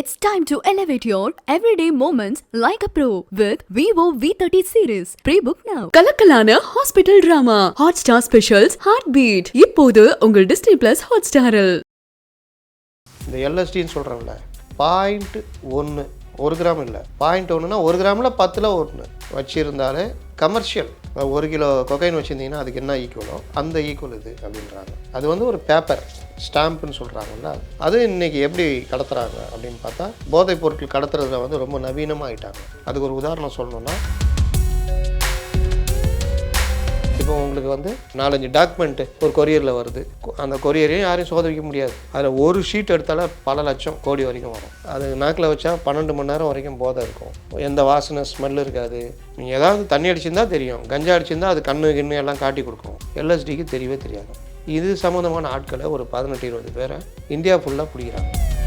It's time to elevate your everyday moments like a pro with Vivo V30 series. Pre-book now. கலக்கலான hospital drama Hotstar specials heart beat இப்போது உங்கள் Disney plus hot ஸ்டாரில் இந்த எல்எஸ்டின்னு சொல்கிறோம்ல point ஒன்று ஒரு gram இல்லை. Point ஒன்றுனா ஒரு கிராமில் பத்தில் ஒன்று வச்சுருந்தாலே கமர்ஷியல் ஒரு கிலோ கொகைன் வச்சுருந்தீங்கன்னா அதுக்கு என்ன ஈக்குவலோ அந்த ஈக்குவல் இது அப்படின்றாங்க. அது வந்து ஒரு பேப்பர் ஸ்டாம்ப்னு சொல்கிறாங்கல்ல அது இன்னைக்கு எப்படி கடத்துகிறாங்க அப்படின்னு பார்த்தா போதைப் பொருட்கள் கடத்துறதுல வந்து ரொம்ப நவீனமாக ஆயிட்டாங்க. அதுக்கு ஒரு உதாரணம் சொல்லணும்னா இப்போ உங்களுக்கு வந்து நாலஞ்சு டாக்குமெண்ட்டு ஒரு கொரியரில் வருது. கொ- அந்த கொரியரையும் யாரையும் சோதவிக்க முடியாது. அதில் ஒரு ஷீட் எடுத்தாலே பல லட்சம் கோடி வரைக்கும் வரும். அது நாக்கில் வச்சா பன்னெண்டு மணி நேரம் வரைக்கும் போதை இருக்கும். எந்த வாசனை ஸ்மெல் இருக்காது. நீங்கள் ஏதாவது தண்ணி அடிச்சிருந்தா தெரியும். கஞ்சா அடிச்சிருந்தா அது கண்ணு கிண்ணு எல்லாம் காட்டி கொடுக்கும். எல்எஸ்டிக்கு தெரியவே தெரியாது. இது சம்மந்தமான ஆட்களை ஒரு பதினெட்டு இருபது பேரை இந்தியா ஃபுல்லாக பிடிக்கிறாங்க.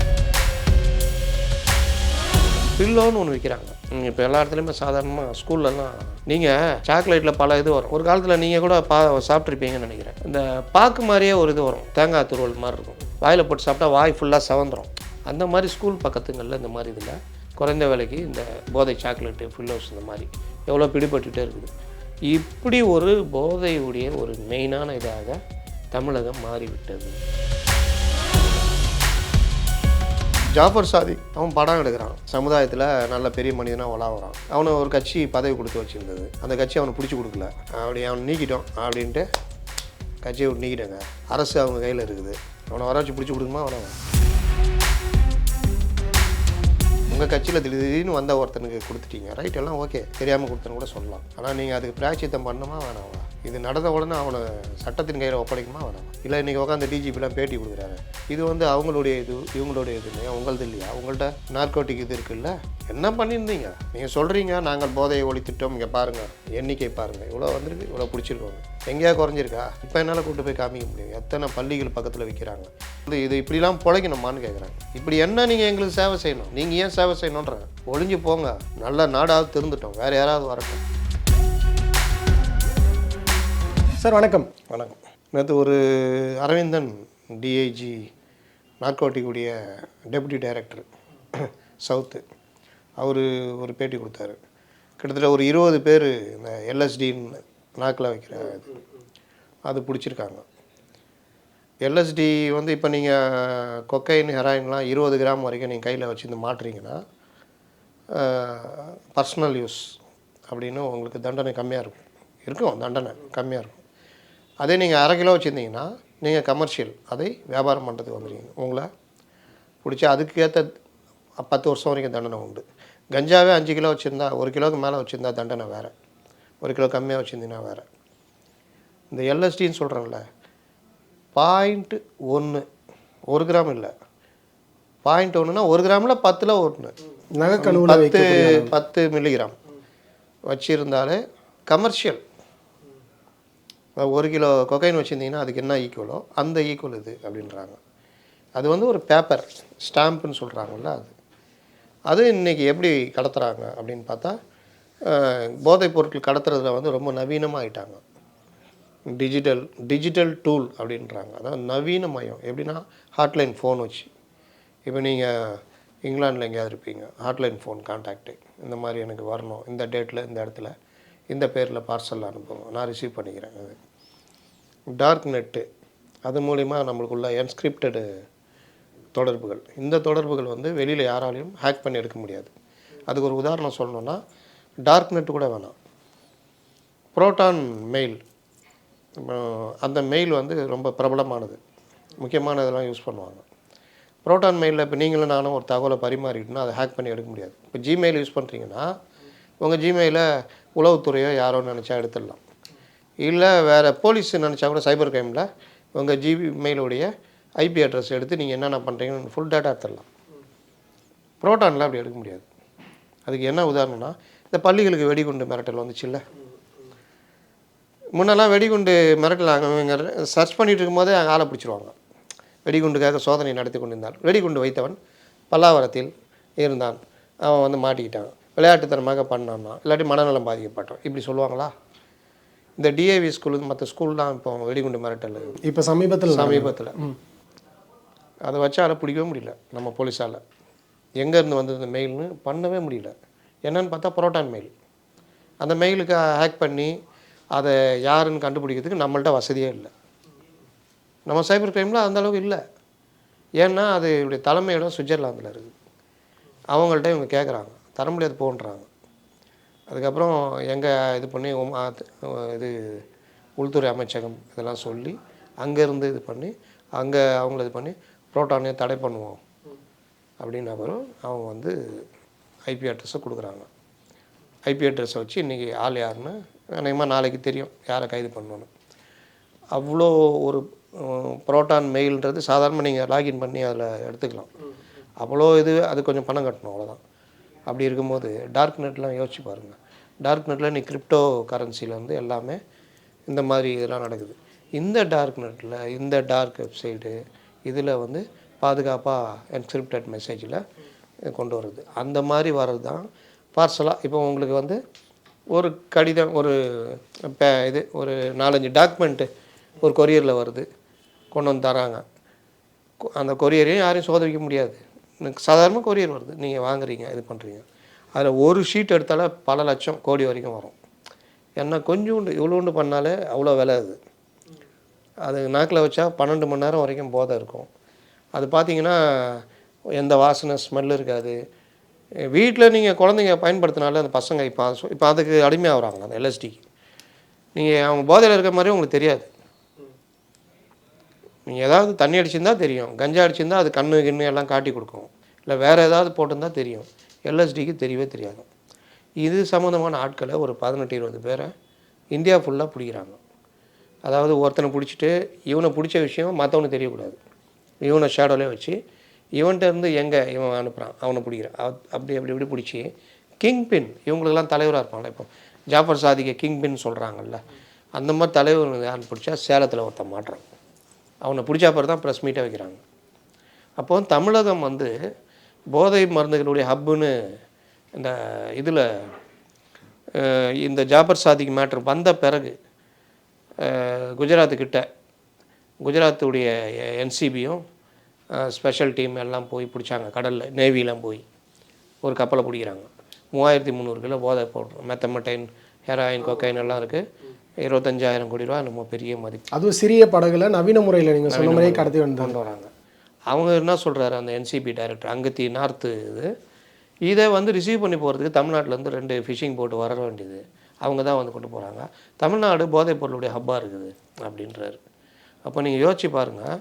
பில்லோன்னு ஒன்று விற்கிறாங்க இப்போ எல்லா இடத்துலையுமே சாதாரணமாக ஸ்கூல்லலாம் நீங்கள் சாக்லேட்டில் பல இது வரும். ஒரு காலத்தில் நீங்கள் கூட பா சாப்பிட்ருப்பீங்கன்னு நினைக்கிறேன். இந்த பாக்கு மாதிரியே ஒரு இது வரும். தேங்காய் துருவல் மாதிரி இருக்கும். வாயில் போட்டு சாப்பிட்டா வாய் ஃபுல்லாக செவந்துரும். அந்த மாதிரி ஸ்கூல் பக்கத்துங்களில் இந்த மாதிரி இதில் குறைந்த விலைக்கு இந்த போதை சாக்லேட்டு ஃபில்லோஸ் இந்த மாதிரி எவ்வளோ பிடிபட்டுகிட்டே இருக்குது. இப்படி ஒரு போதையுடைய ஒரு மெயினான இதாக தமிழகம் மாறிவிட்டது. ஜாஃபர் சாதி அவன் படம் எடுக்கிறான். சமுதாயத்தில் நல்ல பெரிய மனிதனாக உலாவுறான் அவனை ஒரு கட்சி பதவி கொடுத்து வச்சுருந்தது. அந்த கட்சி அவனை பிடிச்சி கொடுக்கல. அப்படி அவனை நீக்கிட்டோம் அப்படின்ட்டு கட்சியை விட்டு நீக்கிட்டாங்க. அரசு அவங்க கையில் இருக்குது. அவனை வர வச்சு பிடிச்சி கொடுக்குமா? வேணாமா உங்கள் கட்சியில் திடீர் திடீர்னு வந்த ஒருத்தனுக்கு கொடுத்துட்டீங்க. ரைட் எல்லாம் ஓகே தெரியாமல் கொடுத்தனு கூட சொல்லலாம். ஆனால் நீங்கள் அதுக்கு பிராய்ச்சித்தம் பண்ணுமா வேணாமா இது நடந்த உடனே அவனை சட்டத்தின் கையில் ஒப்படைக்குமா வரும்? இல்லை இன்றைக்கி உட்காந்து டிஜிபிலாம் பேட்டி கொடுக்குறாரு. இது வந்து அவங்களுடைய இது இவங்களுடைய இது இல்லையா? உங்களது இல்லையா? உங்கள்கிட்ட நார்கோட்டிக் இது இருக்குல்ல? என்ன பண்ணியிருந்தீங்க? நீங்கள் சொல்கிறீங்க நாங்கள் போதையை ஒழித்துட்டோம். இங்கே பாருங்கள் எண்ணிக்கை பாருங்கள் இவ்வளோ வந்திருக்கு இவ்வளோ பிடிச்சிருக்கோங்க எங்கேயா குறைஞ்சிருக்கா? இப்போ என்னால் கூட்டு போய் காமிக்க முடியும் எத்தனை பள்ளிகள் பக்கத்தில் விற்கிறாங்க இது இது இப்படிலாம் பிழைக்கணுமான்னு கேட்குறாங்க இப்படி என்ன நீங்கள் எங்களுக்கு சேவை செய்யணும்? நீங்கள் ஏன் சேவை செய்யணுன்றாங்க ஒழிஞ்சு போங்க. நல்ல நாடாவது திருந்துட்டோம். வேறு யாராவது வரட்டும். சார் வணக்கம். வணக்கம். நேற்று ஒரு அரவிந்தன் டிஐஜி நார்கோட்டிக்குடைய டெபுட்டி டைரக்டர் சவுத்து. அவர் ஒரு பேட்டி கொடுத்தாரு. கிட்டத்தட்ட ஒரு இருபது பேர் இந்த எல்எஸ்டின்னு நாக்கில் வைக்கிற இது. அது பிடிச்சிருக்காங்க. எல்எஸ்டி வந்து இப்போ நீங்கள் கொக்கைன் ஹெராயின்லாம் இருபது கிராம் வரைக்கும் நீங்கள் கையில் வச்சுருந்து மாட்டுறீங்கன்னா பர்சனல் யூஸ் அப்படின்னு உங்களுக்கு தண்டனை கம்மியாக இருக்கும். இருக்கும் தண்டனை கம்மியாக இருக்கும். அதே நீங்கள் அரை கிலோ வச்சுருந்தீங்கன்னா நீங்கள் கமர்ஷியல் அதை வியாபாரம் பண்ணுறதுக்கு வந்துடுவீங்க உங்களை பிடிச்சி அதுக்கேற்ற பத்து வருஷம் வரைக்கும் தண்டனை உண்டு. கஞ்சாவே அஞ்சு கிலோ வச்சுருந்தா ஒரு கிலோவுக்கு மேலே வச்சுருந்தா தண்டனை வேறு. ஒரு கிலோ கம்மியாக வச்சுருந்தீங்கன்னா வேறு. இந்த எல்எஸ்டின்னு சொல்கிறேன்ல பாயிண்ட் ஒன்று ஒரு கிராம் இல்லை. பாயிண்ட் ஒன்றுனா ஒரு கிராமில் பத்தில் ஒன்று நகைக்கணுவில் பத்து பத்து மில்லிகிராம் வச்சுருந்தாலே கமர்ஷியல் ஒரு கிலோ கொக்கைன் வச்சுருந்தீங்கன்னா அதுக்கு என்ன ஈக்குவலோ அந்த ஈக்குவல் இது அப்படின்றாங்க. அது வந்து ஒரு பேப்பர் ஸ்டாம்ப்னு சொல்கிறாங்கல்ல அது. அது இன்றைக்கி எப்படி கடத்துகிறாங்க அப்படின்னு பார்த்தா போதைப் பொருட்கள் கடத்துறதுல வந்து ரொம்ப நவீனமாக ஆயிட்டாங்க டிஜிட்டல் டிஜிட்டல் டூல் அப்படின்றாங்க. அதாவது நவீனமயம் எப்படின்னா ஹாட்லைன் ஃபோன் வச்சு. இப்போ நீங்கள் இங்கிலாண்டில் எங்கேயாவது இருப்பீங்க ஹாட்லைன் ஃபோன் கான்டாக்டு இந்த மாதிரி எனக்கு வரணும் இந்த டேட்டில் இந்த இடத்துல. இந்த பேரில் பார்சல் அனுப்புங்க நான் ரிசீவ் பண்ணிக்கிறேன் அது. டார்க் நெட்டு அது மூலிமா நம்மளுக்குள்ள என்ஸ்கிரிப்டடு தொடர்புகள். இந்த தொடர்புகள் வந்து வெளியில் யாராலையும் ஹேக் பண்ணி எடுக்க முடியாது. அதுக்கு ஒரு உதாரணம் சொல்லணுன்னா டார்க் நெட் கூட வேணாம். புரோட்டான் மெயில் அந்த மெயில் வந்து ரொம்ப பிரபலமானது. முக்கியமான இதெல்லாம் யூஸ் பண்ணுவாங்க புரோட்டான் மெயிலில் இப்போ நீங்களும் நானும் ஒரு தகவலை பரிமாறிட்டுனா அதை ஹேக் பண்ணி எடுக்க முடியாது. இப்போ ஜிமெயில் யூஸ் பண்ணுறீங்கன்னா உங்கள் ஜிமெயிலை உளவுத்துறையோ யாரோ நினச்சா எடுத்துடலாம். இல்லை வேறு போலீஸ் நினச்சா கூட சைபர் கிரைமில் உங்கள் ஜிமெயிலுடைய ஐபி அட்ரஸ் எடுத்து நீங்கள் என்னென்ன பண்ணுறீங்கன்னு ஃபுல் டேட்டா எடுத்துடலாம். ப்ரோட்டானில் அப்படி எடுக்க முடியாது. அதுக்கு என்ன உதாரணம்னா இந்த பள்ளிகளுக்கு வெடிகுண்டு மிரட்டல் வந்துச்சுல்ல? முன்னெல்லாம் வெடிகுண்டு மிரட்டலாங்க இவங்க சர்ச் பண்ணிகிட்டு இருக்கும்போதே அங்கே ஆளை பிடிச்சிருவாங்க. வெடிகுண்டுக்காக சோதனை நடத்தி கொண்டிருந்தார் வெடிகுண்டு வைத்தவன் பல்லாவரத்தில் இருந்தான். அவன் வந்து மாட்டிக்கிட்டான். விளையாட்டுத்தனமாக பண்ணான்னா இல்லாட்டி மனநலம் பாதிக்கப்பட்டான் இப்படி சொல்லுவாங்களா? இந்த டிஏவி ஸ்கூலு மற்ற ஸ்கூல்லாம் இப்போ வெடிகுண்டு மிரட்டல். இப்போ சமீபத்தில் சமீபத்தில். அதை வச்சு அதை பிடிக்கவே முடியல நம்ம போலீஸால். எங்கேருந்து வந்தது இந்த மெயில்னு பண்ணவே முடியல. என்னன்னு பார்த்தா புரோட்டான் மெயில் அந்த மெயிலுக்கு ஹேக் பண்ணி அதை யாருன்னு கண்டுபிடிக்கிறதுக்கு நம்மள்ட்ட வசதியே இல்லை. நம்ம சைபர் கிரைமில் அந்த அளவுக்கு இல்லை. ஏன்னா அது இப்படி தலைமையிடம் சுவிட்சர்லாந்தில் இருக்குது அவங்கள்ட்ட இவங்க கேட்குறாங்க தர முடியாது போன்றாங்க. அதுக்கப்புறம் எங்கே இது பண்ணி இது உள்துறை அமைச்சகம் இதெல்லாம் சொல்லி அங்கேருந்து இது பண்ணி அங்கே அவங்கள இது பண்ணி புரோட்டானே தடை பண்ணுவோம். அப்படின்ன அப்புறம் அவங்க வந்து ஐபி அட்ரஸை கொடுக்குறாங்க. ஐபி அட்ரஸை வச்சு இன்றைக்கி ஆள் யாருன்னு அநேகமாக நாளைக்கு தெரியும் யாரை கைது பண்ணணும்னு. அவ்வளோ ஒரு புரோட்டான் மெயில்ன்றது சாதாரணமாக நீங்கள் லாகின் பண்ணி அதில் எடுத்துக்கலாம். அவ்வளோ இது அது கொஞ்சம் பணம் கட்டணும் அவ்வளோதான் அப்படி இருக்கும்போது டார்க் நெட்லாம் யோசிச்சு பாருங்கள் டார்க் நெட்டில் நீ கிரிப்டோ கரன்சிலேருந்து எல்லாமே இந்த மாதிரி இதெல்லாம் நடக்குது. இந்த டார்க் நெட்டில் இந்த டார்க் வெப்சைட்டு இதில் வந்து பாதுகாப்பாக என்கிரிப்டட் மெசேஜில் கொண்டு வருது. அந்த மாதிரி வர்றது தான் பார்சலாக இப்போ உங்களுக்கு வந்து ஒரு கடிதம் ஒரு பே- இது ஒரு நாலஞ்சு டாக்குமெண்ட்டு ஒரு கொரியரில் வருது. கொண்டு வந்து தராங்க. அந்த கொரியரையும் யாரையும் சோதரிக்க முடியாது. சாதாரணமாக கொரியர் வருது. நீங்கள் வாங்குறீங்க இது பண்ணுறீங்க அதில் ஒரு ஷீட் எடுத்தாலே பல லட்சம் கோடி வரைக்கும் வரும். ஏன்னா கொஞ்சோண்டு இவ்வளோண்டு பண்ணாலே அவ்வளோ விலை அது. அது நாக்கில் வச்சா பன்னெண்டு மணி நேரம் வரைக்கும் போதை இருக்கும். அது பார்த்தீங்கன்னா எந்த வாசனை ஸ்மெல் இருக்காது. வீட்டில் நீங்கள் குழந்தைங்க பயன்படுத்தினாலே அந்த பசங்க இப்போ இப்போ அதுக்கு அடிமையாகிறாங்க அந்த எல்எஸ்டிக்கு நீங்கள் அவங்க போதையில் இருக்கிற மாதிரி உங்களுக்கு தெரியாது. நீங்கள் ஏதாவது தண்ணி அடிச்சிருந்தா தெரியும். கஞ்சா அடிச்சிருந்தா அது கண்ணு கிண்ணு எல்லாம் காட்டி கொடுக்கும். இல்லை வேறு ஏதாவது போட்டிருந்தா தெரியும். எல்எஸ்டிக்கு தெரியவே தெரியாது. இது சம்மந்தமான ஆட்களை ஒரு பதினெட்டு இருபது பேரை இந்தியா ஃபுல்லாக பிடிக்கிறாங்க. அதாவது ஒருத்தனை பிடிச்சிட்டு இவனை பிடிச்ச விஷயம் மற்றவனுக்கு தெரியக்கூடாது. இவனை ஷேடோலே வச்சு இவன்கிட்ட இருந்து எங்கே இவன் அனுப்புகிறான் அவனை பிடிக்கிறான். அப்- அப்படி அப்படி இப்படி பிடிச்சி கிங் பின் இவங்களுக்கெல்லாம் தலைவராக இருப்பாங்களே இப்போ ஜாஃபர் சாதிக்கு கிங் பின் சொல்கிறாங்கல்ல அந்த மாதிரி தலைவர் யாருன்னு பிடிச்சா சேலத்தில் ஒருத்தன் மாட்டுறான். அவனை பிடிச்சா பிறகு தான் ப்ரெஸ் மீட்டை வைக்கிறாங்க. அப்போ தமிழகம் வந்து போதை மருந்துகளுடைய ஹப்புன்னு இந்த இதில் இந்த ஜாபர் சாதிக் மேட்ரு வந்த பிறகு குஜராத்துக்கிட்ட குஜராத்துடைய என்சிபியும் ஸ்பெஷல் டீம் எல்லாம் போய் பிடிச்சாங்க. கடலில் நேவிலாம் போய் ஒரு கப்பலை பிடிக்கிறாங்க. மூவாயிரத்தி முந்நூறு கிலோ போதை போடுறோம் மெத்தமெட்டைன் ஹெராயின் கொக்கைன் எல்லாம் இருக்குது இருபத்தஞ்சாயிரம் கோடி ரூபா நம்ம பெரிய மதிப்பு. அதுவும் சிறிய படகுல நவீன முறையில் நீங்கள் சொன்ன மாதிரியே கடத்தி வந்தாங்க. கொண்டு வராங்க. அவங்க என்ன சொல்கிறாரு அந்த என்சிபி டைரக்டர் அங்கத்தி நார்த்து இது. இதை வந்து ரிசீவ் பண்ணி போகிறதுக்கு தமிழ்நாட்டிலேருந்து ரெண்டு ஃபிஷிங் போட்டு வர வேண்டியது. அவங்க தான் வந்து கொண்டு போகிறாங்க தமிழ்நாடு போதைப் பொருளுடைய ஹப்பாக இருக்குது அப்படின்றாரு. அப்போ நீங்கள் யோசிச்சு பாருங்கள்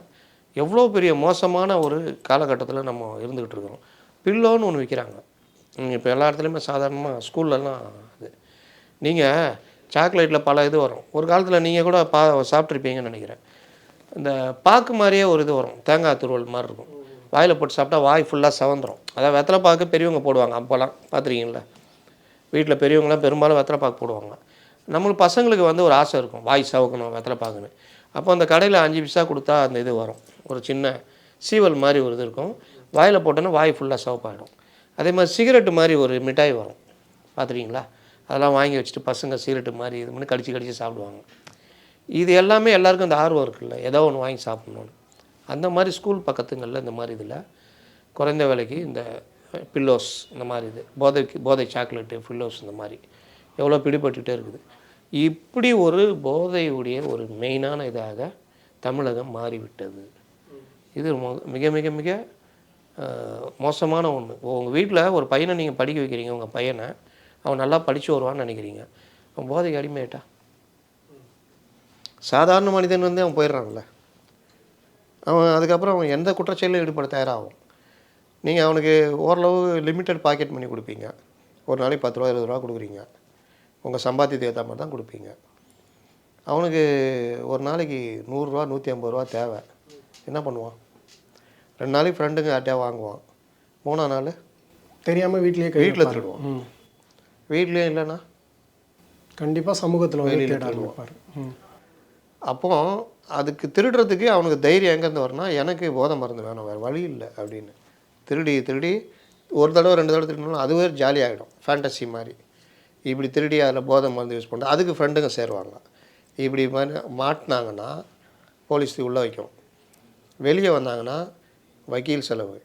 எவ்வளோ பெரிய மோசமான ஒரு காலகட்டத்தில் நம்ம இருந்துக்கிட்டு இருக்கிறோம். பில்லோன்னு ஒன்று விற்கிறாங்க இப்போ எல்லா இடத்துலையுமே சாதாரணமாக ஸ்கூல்லலாம் இது. நீங்கள் சாக்லேட்டில் பல இது வரும். ஒரு காலத்தில் நீங்கள் கூட பா சாப்பிட்ருப்பீங்கன்னு நினைக்கிறேன். இந்த பாக்கு மாதிரியே ஒரு இது வரும். தேங்காய் துருவல் மாதிரி இருக்கும். வாயில் போட்டு சாப்பிட்டா வாய் ஃபுல்லாக சவந்துடும் அதான் வெத்தலை பாக்கு பெரியவங்க போடுவாங்க. அப்போல்லாம் பார்த்துருக்கீங்களா வீட்டில் பெரியவங்களாம் பெரும்பாலும் வெத்தலை பாக்கு போடுவாங்க. நம்மளுக்கு பசங்களுக்கு வந்து ஒரு ஆசை இருக்கும். வாய் சவக்கணும் வெத்தலை பாக்குன்னு. அப்போ அந்த கடையில் அஞ்சு பைசா கொடுத்தா அந்த இது வரும். ஒரு சின்ன சீவல் மாதிரி ஒரு இது இருக்கும். வாயில் போட்டோன்னா வாய் ஃபுல்லாக சவப்பாயிடும். அதே மாதிரி சிகரெட்டு மாதிரி ஒரு மிட்டாய் வரும். பார்த்துருக்கீங்களா அதெல்லாம் வாங்கி வச்சுட்டு பசங்க சீரட்டு மாதிரி இது பண்ணி கடிச்சு கடிச்சு சாப்பிடுவாங்க. இது எல்லாமே எல்லாருக்கும் அந்த ஆர்வம் இருக்குல்ல. ஏதோ ஒன்று வாங்கி சாப்பிட்ணுன்னு அந்த மாதிரி ஸ்கூல் பக்கத்துங்களில் இந்த மாதிரி இதில் குறைந்த விலைக்கு இந்த பில்லோஸ் இந்த மாதிரி இது போதைக்கு போதை சாக்லேட்டு பில்லோஸ் இந்த மாதிரி எவ்வளோ பிடிபட்டுகிட்டே இருக்குது. இப்படி ஒரு போதையுடைய ஒரு மெயினான இதாக தமிழகம் மாறிவிட்டது. இது மொ- மிக மிக மிக மோசமான ஒன்று உங்கள் வீட்டில் ஒரு பையனை நீங்கள் படிக்க வைக்கிறீங்க உங்கள் பையனை. அவன் நல்லா படித்து வருவான்னு நினைக்கிறீங்க. அவன் போதைக்கு அடிமையாயிட்டா? சாதாரண மனிதன் வந்து அவன் போயிடுறான்ல. அவன் அதுக்கப்புறம் அவன் எந்த குற்றச்செயலும் ஈடுபட தயாராகும். நீங்கள் அவனுக்கு ஓரளவு லிமிட்டட் பாக்கெட் பண்ணி கொடுப்பீங்க. ஒரு நாளைக்கு பத்து ரூபா இருபது ரூபா கொடுக்குறீங்க. உங்கள் சம்பாத்தியத்தை ஏற்ற மாதிரி தான் கொடுப்பீங்க. அவனுக்கு ஒரு நாளைக்கு நூறுரூவா நூற்றி ஐம்பது ரூபா தேவை. என்ன பண்ணுவான்? ரெண்டு நாளைக்கு ஃப்ரெண்டுங்க யார்ட்டையா வாங்குவான். மூணாம் நாள் தெரியாமல் வீட்லேயே கை வீட்டில். திருடுவான். ம். வீட்லேயும் இல்லைன்னா? கண்டிப்பாக சமூகத்தில் வந்து தேட ஆரம்பிப்பார் அப்போ அதுக்கு திருடுறதுக்கு அவனுக்கு தைரியம் எங்கேருந்து வரும்னா எனக்கு போதை மருந்து வேணும் வேறு வழி இல்லை அப்படின்னு. திருடி திருடி ஒரு தடவை ரெண்டு தடவை திருடினாலும் அதுவே ஜாலியாகிடும் ஃபேண்டசி மாதிரி. இப்படி திருடி அதில் போதை மருந்து யூஸ் பண்ணுறது அதுக்கு ஃப்ரெண்டுங்க சேருவாங்க. இப்படி மாதிரி மாட்டினாங்கன்னா போலீஸ் உள்ளே வைக்கும். வெளியே வந்தாங்கன்னா வக்கீல் செலவு.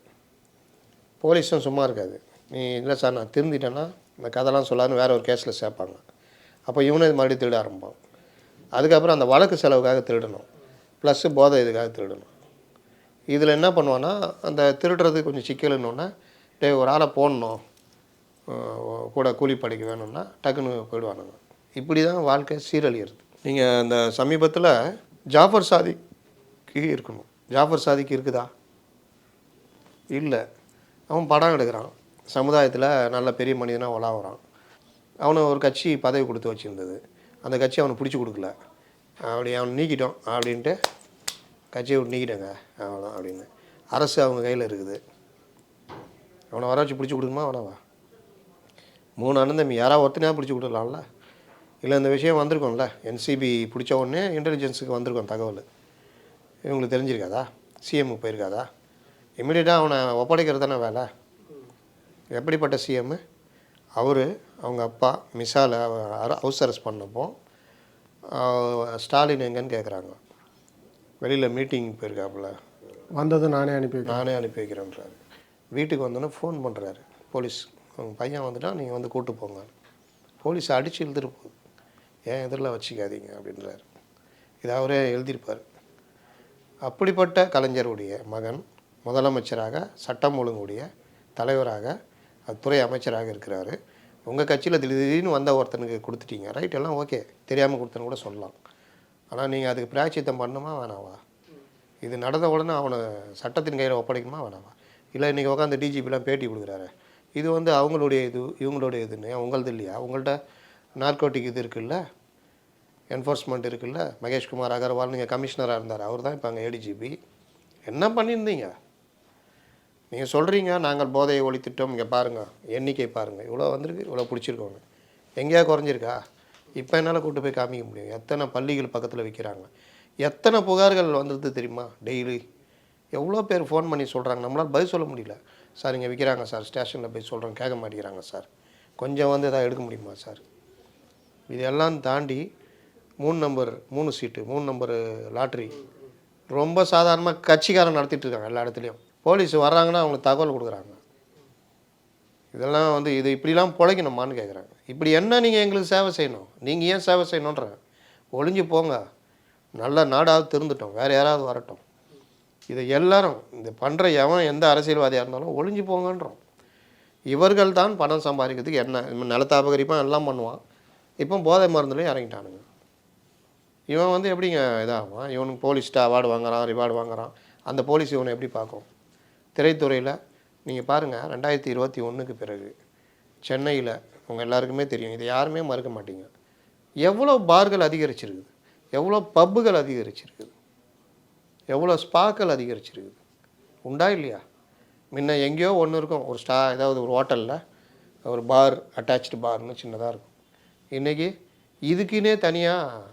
போலீஸும் சும்மா இருக்காது. நீ இல்லை சார் நான் திருந்திட்டேன்னா இந்த கதைலாம் சொல்லான்னு வேறு ஒரு கேஸில் சேர்ப்பாங்க. அப்போ இவனும் இது மறுபடியும் திருட ஆரம்பிப்பான். அதுக்கப்புறம் அந்த வழக்கு செலவுக்காக திருடணும். ப்ளஸ்ஸு போதை இதுக்காக திருடணும். இதில் என்ன பண்ணுவான்னா அந்த திருடுறது கொஞ்சம் சிக்கலுன்னொன்னே டேய் ஒரு ஆளை போடணும். கூட கூலி படிக்க வேணும்னா டக்குன்னு போயிடுவானுங்க. இப்படி தான் வாழ்க்கை சீரழியிறது. நீங்கள் அந்த சமீபத்தில் ஜாஃபர் சாதிக்கு இருக்கணும். ஜாஃபர் சாதிக்கு இருக்குதா? இல்லை. அவன் படம் எடுக்கிறான். சமுதாயத்தில் நல்ல பெரிய மனிதனாக உலாவுறான் அவனை ஒரு கட்சி பதவி கொடுத்து வச்சுருந்தது. அந்த கட்சி அவனை பிடிச்சி கொடுக்கல. அப்படி அவனை நீக்கிட்டோம் அப்படின்ட்டு கட்சியை விட்டு நீக்கிட்டேங்க. அவ்வளோ அப்படின்னு. அரசு அவங்க கையில் இருக்குது. அவனை வர வச்சு பிடிச்சி கொடுக்குமா வேணாவா? மூணு அண்ணன் தம்பி யாராவது ஒருத்தனையாக பிடிச்சி கொடுக்கலாம்ல. இல்லை இந்த விஷயம் வந்திருக்கோம்ல. என்சிபி பிடிச்ச உடனே இன்டெலிஜென்ஸுக்கு வந்திருக்கோம் தகவல். இவங்களுக்கு தெரிஞ்சிருக்காதா? சிஎம்க்கு போயிருக்காதா? இம்மிடியட்டாக அவனை ஒப்படைக்கிறது தானே வேலை? எப்படிப்பட்ட சிஎம்மு அவர் அவங்க அப்பா மிசாலை ஹவுஸ் அரெஸ்ட் பண்ணப்போ ஸ்டாலின் எங்கன்னு கேட்குறாங்க வெளியில் மீட்டிங் போயிருக்காப்புல. வந்தது நானே அனுப்பி நானே அனுப்பி வைக்கிறேன்றாரு. வீட்டுக்கு வந்தோன்னே ஃபோன் பண்ணுறாரு போலீஸ் உங்க பையன் வந்துட்டா நீங்கள் வந்து கூட்டு போங்க. போலீஸ் அடித்து போகுது ஏன் எதிரில் வச்சுக்காதீங்க அப்படின்றாரு. இது அவரே எழுதியிருப்பார். அப்படிப்பட்ட கலைஞருடைய மகன் முதலமைச்சராக சட்டம் ஒழுங்குடைய தலைவராக அது துறை அமைச்சராக இருக்கிறாரு. உங்கள் கட்சியில் திடீர்னு வந்த ஒருத்தனுக்கு கொடுத்துட்டீங்க. ரைட் எல்லாம் ஓகே தெரியாமல் கொடுத்தனு கூட சொல்லலாம். ஆனால் நீங்கள் அதுக்கு பிராய்ச்சித்தம் பண்ணுமா வேணாவா? இது நடந்த உடனே அவனை சட்டத்தின் கையில் ஒப்படைக்குமா வேணாமா இல்லை இன்றைக்கி உட்காந்து டிஜிபிலாம் பேட்டி கொடுக்குறாரு. இது வந்து அவங்களுடைய இது இவங்களுடைய இதுன்னு உங்களது இல்லையா? உங்கள்கிட்ட நார்கோட்டிக் இது இருக்குல்ல? என்ஃபோர்ஸ்மெண்ட் இருக்குல்ல? மகேஷ்குமார் அகர்வால் நீங்கள் கமிஷனராக இருந்தார். அவர் தான் இப்போ அங்கே ஏடிஜிபி என்ன பண்ணியிருந்தீங்க? நீங்கள் சொல்கிறீங்க நாங்கள் போதையை ஒழித்திட்டோம் இங்கே பாருங்கள் எண்ணிக்கை பாருங்கள் இவ்வளோ வந்திருக்கு இவ்வளோ பிடிச்சிருக்கோங்க. எங்கேயா குறைஞ்சிருக்கா? இப்போ என்னால் கூட்டு போய் காமிக்க முடியும். எத்தனை பள்ளிகள் பக்கத்தில் விற்கிறாங்க எத்தனை புகார்கள் வந்துருது தெரியுமா? டெய்லி. எவ்வளோ பேர் ஃபோன் பண்ணி சொல்கிறாங்க நம்மளால் பதில் சொல்ல முடியல. சார் இங்கே விற்கிறாங்க சார் ஸ்டேஷனில் போய் சொல்கிறோம் கேட்க மாட்டேங்கிறாங்க சார். கொஞ்சம் வந்து எதாவது எடுக்க முடியுமா சார்? இதெல்லாம் தாண்டி மூணு நம்பர் மூணு சீட்டு மூணு நம்பர் லாட்ரி ரொம்ப சாதாரணமாக கட்சிக்காரன் நடத்திட்டு இருக்காங்க எல்லா இடத்துலையும். போலீஸ் வர்றாங்கன்னா அவங்களுக்கு தகவல் கொடுக்குறாங்க. இதெல்லாம் வந்து இது இப்படிலாம் பிழைக்கணுமான்னு கேட்குறாங்க இப்படி என்ன நீங்கள் எங்களுக்கு சேவை செய்யணும்? நீங்கள் ஏன் சேவை செய்யணுன்ற? ஒளிஞ்சு போங்க. நல்ல நாடாவது திருந்துட்டோம். வேறு யாராவது வரட்டும். இதை எல்லாரும் இந்த பண்ணுற எவன் எந்த அரசியல்வாதியாக இருந்தாலும் ஒளிஞ்சு போங்கன்றோம். இவர்கள் தான் பணம் சம்பாதிக்கிறதுக்கு என்ன? இவன் நிலத்தாபகரிப்பான் எல்லாம் பண்ணுவான். இப்போ போதை மருந்துலையும் இறங்கிட்டானுங்க. இவன் வந்து எப்படிங்க இதாகுவான்? இவனுக்கு போலீஸ்ட்டு அவார்டு வாங்குறான் ரிவார்டு வாங்குறான். அந்த போலீஸ் இவனை எப்படி பார்க்கும்? திரைத்துறையில் நீங்கள் பாருங்கள் ரெண்டாயிரத்தி இருபத்தி ஒன்றுக்கு பிறகு சென்னையில் உங்கள் எல்லாருக்குமே தெரியும் இதை யாருமே மறுக்க மாட்டீங்க. எவ்வளோ பார்கள் அதிகரிச்சிருக்குது எவ்வளோ பப்புகள் அதிகரிச்சிருக்குது எவ்வளோ ஸ்பாக்கள் அதிகரிச்சிருக்குது உண்டா இல்லையா? முன்ன எங்கேயோ ஒன்று இருக்கும் ஒரு ஸ்டா ஏதாவது ஒரு ஹோட்டலில் ஒரு பார் அட்டாச்டு பார்னு சின்னதாக இருக்கும். இன்றைக்கி இதுக்குன்னே தனியாக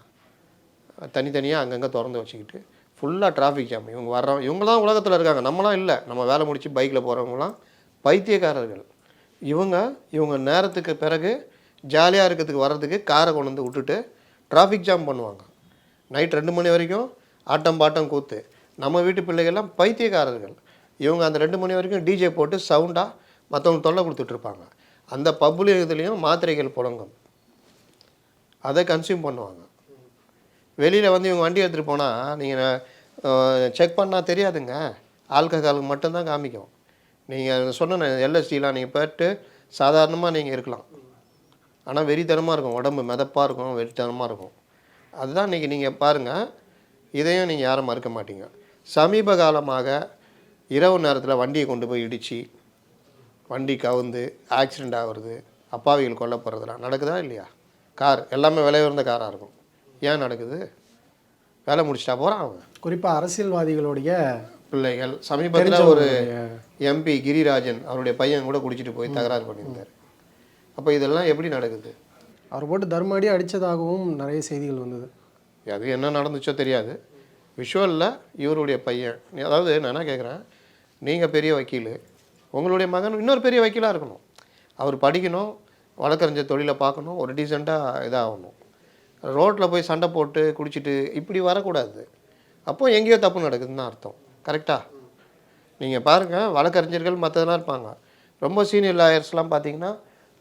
தனித்தனியாக அங்கங்கே திறந்து வச்சுக்கிட்டு ஃபுல்லாக டிராஃபிக் ஜாம் இவங்க வர்றோம் இவங்க தான் உலகத்தில் இருக்காங்க. நம்மளாம் இல்லை. நம்ம வேலை முடித்து பைக்கில் போகிறவங்களாம் பைத்தியக்காரர்கள். இவங்க இவங்க நேரத்துக்கு பிறகு ஜாலியாக இருக்கிறதுக்கு வர்றதுக்கு காரை கொண்டு வந்து விட்டுட்டு டிராஃபிக் ஜாம் பண்ணுவாங்க. நைட் ரெண்டு மணி வரைக்கும் ஆட்டம் பாட்டம் கூத்து. நம்ம வீட்டு பிள்ளைகள்லாம் பைத்தியக்காரர்கள். இவங்க அந்த ரெண்டு மணி வரைக்கும் டிஜே போட்டு சவுண்டாக மற்றவங்க தொல்லை கொடுத்துட்ருப்பாங்க அந்த பப்ளிக் இதுலேயும் மாத்திரைகள் புழங்கும். அதை கன்சியூம் பண்ணுவாங்க. வெளியில் வந்து இவங்க வண்டி எடுத்துகிட்டு போனால் நீங்கள் செக் பண்ணால் தெரியாதுங்க. ஆல்கஹாலுக்கு மட்டும்தான் காமிக்கும். நீங்கள் சொன்ன எல்எஸ்டிலாம் நீங்கள் போயிட்டு சாதாரணமாக நீங்கள் இருக்கலாம். ஆனால் வெறித்தனமாக இருக்கும். உடம்பு மிதப்பாக இருக்கும் வெறித்தனமாக இருக்கும். அதுதான் இன்றைக்கி நீங்கள் பாருங்கள் இதையும் நீங்கள் யாரும் மறுக்க மாட்டீங்க. சமீப காலமாக இரவு நேரத்தில் வண்டியை கொண்டு போய் இடித்து வண்டி கவுந்து ஆக்சிடெண்ட் ஆகுறது அப்பாவிகள் கொல்லப்படுறதுலாம் நடக்குதா இல்லையா? கார் எல்லாமே விலை உயர்ந்த காராக இருக்கும். ஏன் நடக்குது? வேலை முடிச்சிட்டா போகிறான் அவன். குறிப்பாக அரசியல்வாதிகளுடைய பிள்ளைகள் சமீபத்தில் ஒரு எம்பி கிரிராஜன் அவருடைய பையன் கூட குடிச்சிட்டு போய் தகராறு பண்ணியிருந்தார். அப்போ இதெல்லாம் எப்படி நடக்குது? அவர் போட்டு தர்மடி அடித்ததாகவும் நிறைய செய்திகள் வந்தது. அது என்ன நடந்துச்சோ தெரியாது. விஷுவலில் இவருடைய பையன் அதாவது நான் என்ன கேட்குறேன் நீங்கள் பெரிய வக்கீல் உங்களுடைய மகன் இன்னொரு பெரிய வக்கீலாக இருக்கணும். அவர் படிக்கணும் வழக்கறிஞர் தொழிலை பார்க்கணும் ஒரு டீசெண்டாக இதாகணும். ரோட்டில் போய் சண்டை போட்டு குடிச்சிட்டு இப்படி வரக்கூடாது. அப்போ எங்கேயோ தப்பு நடக்குதுன்னு தான் அர்த்தம். கரெக்டாக நீங்கள் பாருங்கள் வழக்கறிஞர்கள் மற்றதெல்லாம் இருப்பாங்க. ரொம்ப சீனியர் லாயர்ஸ்லாம் பார்த்தீங்கன்னா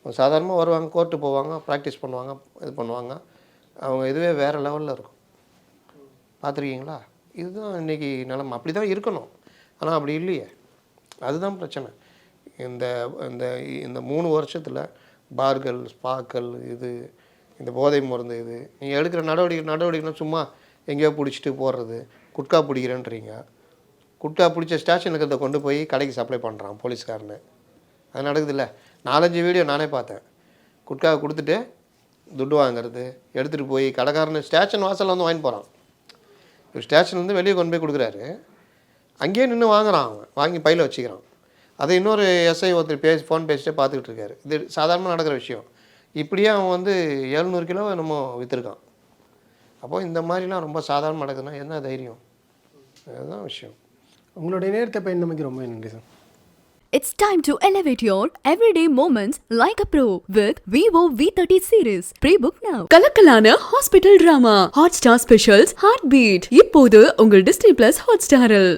சாதாரணமாக வருவாங்க கோர்ட்டு போவாங்க ப்ராக்டிஸ் பண்ணுவாங்க இது பண்ணுவாங்க. அவங்க இதுவே வேறு லெவலில் இருக்கும். பார்த்துருக்கீங்களா? இதுதான் இன்றைக்கி நிலமை. அப்படி தான் இருக்கணும். ஆனால் அப்படி இல்லையே. அதுதான் பிரச்சனை. இந்த இந்த இந்த மூணு வருஷத்தில் பார்கள் ஸ்பாக்கள் இது இந்த போதை மருந்து இது. நீங்கள் எடுக்கிற நடவடிக்கை நடவடிக்கைனா சும்மா எங்கேயோ பிடிச்சிட்டு போடுறது குட்கா பிடிக்கிறேன்றீங்க. குட்கா பிடிச்ச ஸ்டேஷன் இருக்கிறத கொண்டு போய் கடைக்கு சப்ளை பண்ணுறான் போலீஸ்காரனு. அது நடக்குதுல்ல. நாலஞ்சு வீடியோ நானே பார்த்தேன். குட்கா கொடுத்துட்டு துட்டு வாங்குறது எடுத்துகிட்டு போய் கடைக்காரன் ஸ்டேஷன் வாசலில் வந்து வாங்கிட்டு போகிறான் இப்போ ஸ்டேஷன் வந்து வெளியே கொண்டு போய் கொடுக்குறாரு. அங்கேயே நின்று வாங்குறான் அவன். வாங்கி பையில் வச்சுக்கிறான். அதை இன்னொரு எஸ்ஐ ஒருத்தர் பேசி ஃபோன் பேசிட்டே பார்த்துக்கிட்டு இருக்காரு. இது சாதாரணமாக நடக்கிற விஷயம். இப்படியே அவன் வந்து எழுநூறு கிலோ என்னமோ விற்றுருக்கான் அப்போது இந்த மாதிரிலாம் ரொம்ப சாதாரணமாக நடக்குதுன்னா என்ன தைரியம்? அதுதான் விஷயம். உங்களுடைய நேரத்தை பயணமைக்கு ரொம்ப நன்றி sir. It's time to elevate your everyday moments like a pro with Vivo V30 series. Pre-book now. கலக்கலான hospital drama Hotstar specials heart beat இப்போது உங்கள் டிஸ்னி பிளஸ் ஹாட் ஸ்டாரில்